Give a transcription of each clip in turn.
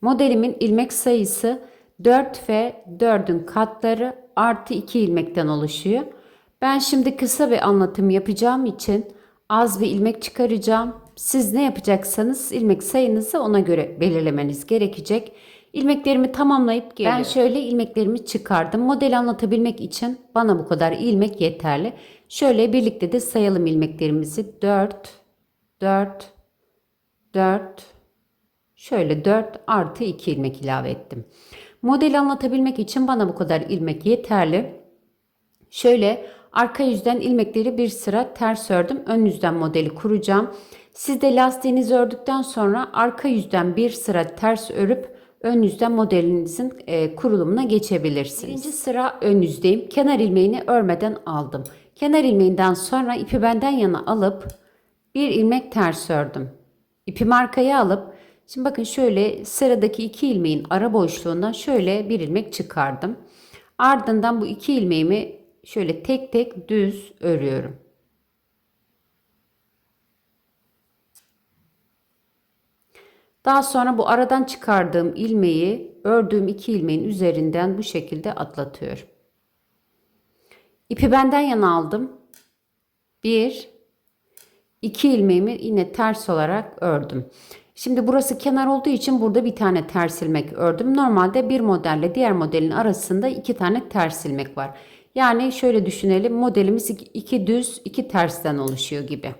Modelimin ilmek sayısı 4 ve 4'ün katları artı 2 ilmekten oluşuyor. Ben şimdi kısa bir anlatım yapacağım için az bir ilmek çıkaracağım. Siz ne yapacaksanız ilmek sayınızı ona göre belirlemeniz gerekecek. İlmeklerimi tamamlayıp geliyorum. Ben şöyle ilmeklerimi çıkardım. Modeli anlatabilmek için bana bu kadar ilmek yeterli. Şöyle birlikte de sayalım ilmeklerimizi. 4, 4, 4, Şöyle 4 artı 2 ilmek ilave ettim. Modeli anlatabilmek için bana bu kadar ilmek yeterli. Şöyle arka yüzden ilmekleri bir sıra ters ördüm. Ön yüzden modeli kuracağım. Siz de lastiğinizi ördükten sonra arka yüzden bir sıra ters örüp ön yüzden modelinizin e, kurulumuna geçebilirsiniz. Birinci sıra ön yüzdeyim. Kenar ilmeğini örmeden aldım. Kenar ilmeğinden sonra ipi benden yana alıp bir ilmek ters ördüm. İpimi arkaya alıp Şimdi bakın şöyle sıradaki iki ilmeğin ara boşluğundan şöyle bir ilmek çıkardım. Ardından bu iki ilmeğimi şöyle tek tek düz örüyorum. Daha sonra bu aradan çıkardığım ilmeği ördüğüm iki ilmeğin üzerinden bu şekilde atlatıyorum. İpi benden yana aldım. Bir, iki ilmeğimi yine ters olarak ördüm. Şimdi burası kenar olduğu için burada bir tane ters ilmek ördüm. Normalde bir modelle diğer modelin arasında iki tane ters ilmek var. Yani şöyle düşünelim modelimiz iki düz iki tersten oluşuyor gibi.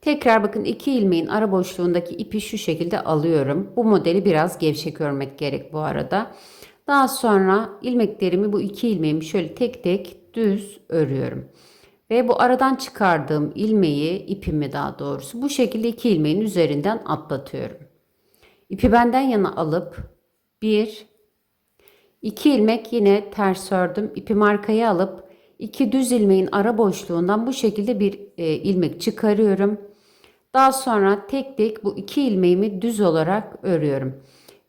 Tekrar bakın iki ilmeğin ara boşluğundaki ipi şu şekilde alıyorum. Bu modeli biraz gevşek örmek gerek bu arada. Daha sonra ilmeklerimi bu iki ilmeğimi şöyle tek tek düz örüyorum. Ve bu aradan çıkardığım ilmeği, ipimi daha doğrusu bu şekilde iki ilmeğin üzerinden atlatıyorum. İpi benden yana alıp bir, iki ilmek yine ters ördüm. İpimi arkaya alıp iki düz ilmeğin ara boşluğundan bu şekilde bir e, ilmek çıkarıyorum. Daha sonra tek tek bu iki ilmeğimi düz olarak örüyorum.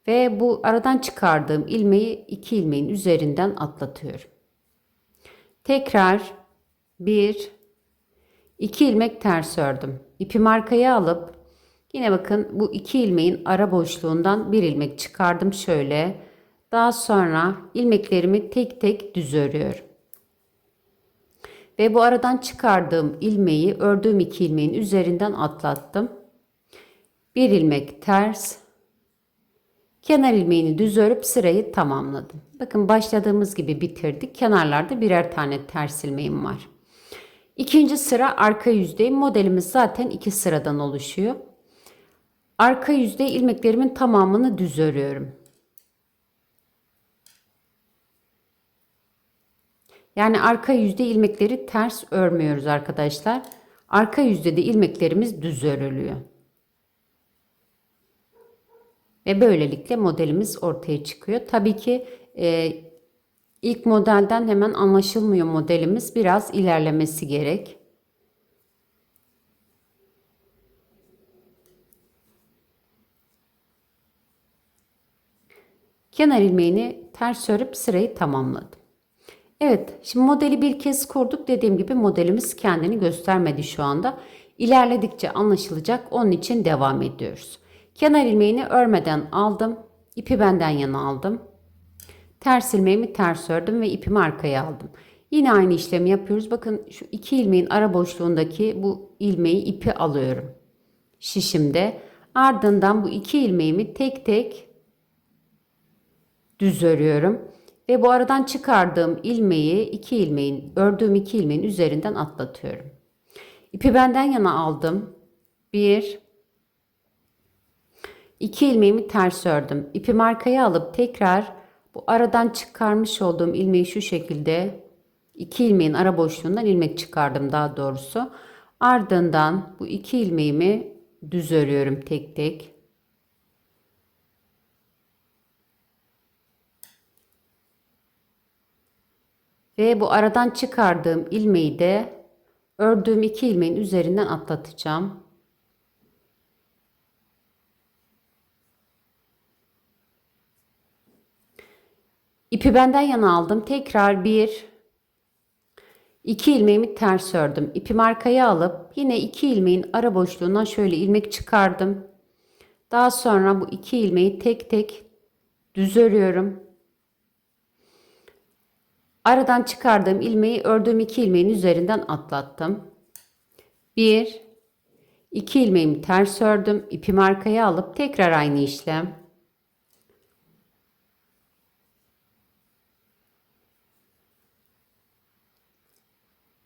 Ve bu aradan çıkardığım ilmeği iki ilmeğin üzerinden atlatıyorum. Tekrar 1 2 ilmek ters ördüm. İpi arkaya alıp yine bakın bu iki ilmeğin ara boşluğundan bir ilmek çıkardım şöyle. Daha sonra ilmeklerimi tek tek düz örüyorum. Ve bu aradan çıkardığım ilmeği ördüğüm iki ilmeğin üzerinden atlattım. Bir ilmek ters. Kenar ilmeğini düz örüp sırayı tamamladım. Bakın başladığımız gibi bitirdik. Kenarlarda birer tane ters ilmeğim var. İkinci sıra arka yüzdeyim. Modelimiz zaten iki sıradan oluşuyor. Arka yüzde ilmeklerimin tamamını düz örüyorum. Yani arka yüzde ilmekleri ters örmüyoruz arkadaşlar. Arka yüzde de ilmeklerimiz düz örülüyor. Ve böylelikle modelimiz ortaya çıkıyor. Tabii ki e, İlk modelden hemen anlaşılmıyor modelimiz. Biraz ilerlemesi gerek. Kenar ilmeğini ters örüp sırayı tamamladım. Evet şimdi modeli bir kez kurduk. Dediğim gibi modelimiz kendini göstermedi şu anda. İlerledikçe anlaşılacak. Onun için devam ediyoruz. Kenar ilmeğini örmeden aldım. İpi benden yana aldım. Ters ilmeğimi ters ördüm ve ipimi arkaya aldım. Yine aynı işlemi yapıyoruz. Bakın şu iki ilmeğin ara boşluğundaki bu ilmeği ipi alıyorum. Şişimde. Ardından bu iki ilmeğimi tek tek düz örüyorum. Ve bu aradan çıkardığım ilmeği iki ilmeğin ördüğüm iki ilmeğin üzerinden atlatıyorum. İpi benden yana aldım. Bir, iki ilmeğimi ters ördüm. İpimi arkaya alıp tekrar bu aradan çıkarmış olduğum ilmeği şu şekilde iki ilmeğin ara boşluğundan ilmek çıkardım daha doğrusu. Ardından bu iki ilmeğimi düz örüyorum tek tek. Ve bu aradan çıkardığım ilmeği de ördüğüm iki ilmeğin üzerinden atlatacağım. İpi benden yana aldım. Tekrar bir, iki ilmeğimi ters ördüm. İpimi arkaya alıp yine iki ilmeğin ara boşluğundan şöyle ilmek çıkardım. Daha sonra bu iki ilmeği tek tek düz örüyorum. Aradan çıkardığım ilmeği ördüğüm iki ilmeğin üzerinden atlattım. Bir, iki ilmeğimi ters ördüm. İpimi arkaya alıp tekrar aynı işlem.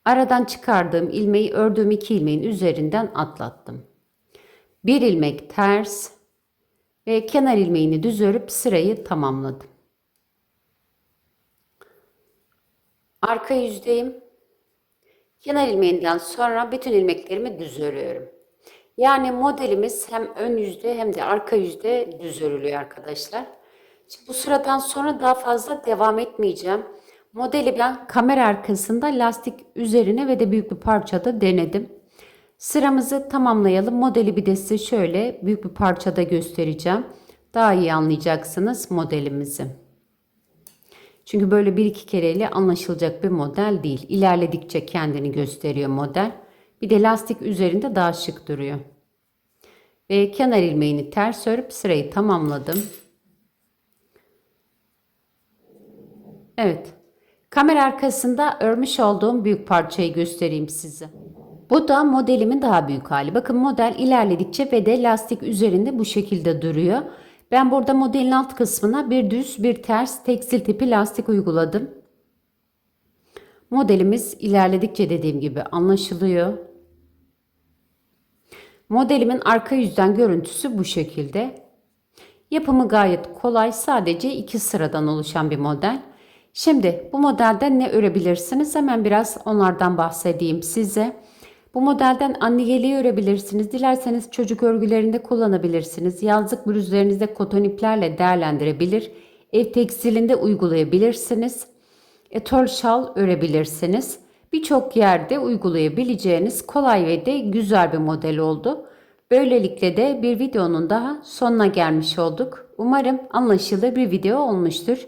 Aradan çıkardığım ilmeği ördüğüm iki ilmeğin üzerinden atlattım. Bir ilmek ters ve kenar ilmeğini düz örüp sırayı tamamladım. Arka yüzdeyim. Kenar ilmeğinden sonra bütün ilmeklerimi düz örüyorum. Yani modelimiz hem ön yüzde hem de arka yüzde düz örülüyor arkadaşlar. Şimdi bu sıradan sonra daha fazla devam etmeyeceğim. Modeli ben kamera arkasında lastik üzerine ve de büyük bir parçada denedim. Sıramızı tamamlayalım. Modeli bir de size şöyle büyük bir parçada göstereceğim. Daha iyi anlayacaksınız modelimizi. Çünkü böyle bir iki kereyle anlaşılacak bir model değil. İlerledikçe kendini gösteriyor model. Bir de lastik üzerinde daha şık duruyor. Ve kenar ilmeğini ters örüp sırayı tamamladım. Evet. Kamera arkasında örmüş olduğum büyük parçayı göstereyim size. Bu da modelimin daha büyük hali. Bakın model ilerledikçe ve de lastik üzerinde bu şekilde duruyor. Ben burada modelin alt kısmına bir düz bir ters tekstil tipi lastik uyguladım. Modelimiz ilerledikçe dediğim gibi anlaşılıyor. Modelimin arka yüzden görüntüsü bu şekilde. Yapımı gayet kolay. Sadece iki sıradan oluşan bir model. Şimdi bu modelden ne örebilirsiniz? Hemen biraz onlardan bahsedeyim size. Bu modelden anne yeleği örebilirsiniz. Dilerseniz çocuk örgülerinde kullanabilirsiniz. Yazlık bluzlarınızda koton iplerle değerlendirebilir. Ev tekstilinde uygulayabilirsiniz. Etol şal örebilirsiniz. Birçok yerde uygulayabileceğiniz kolay ve de güzel bir model oldu. Böylelikle de bir videonun daha sonuna gelmiş olduk. Umarım anlaşılır bir video olmuştur.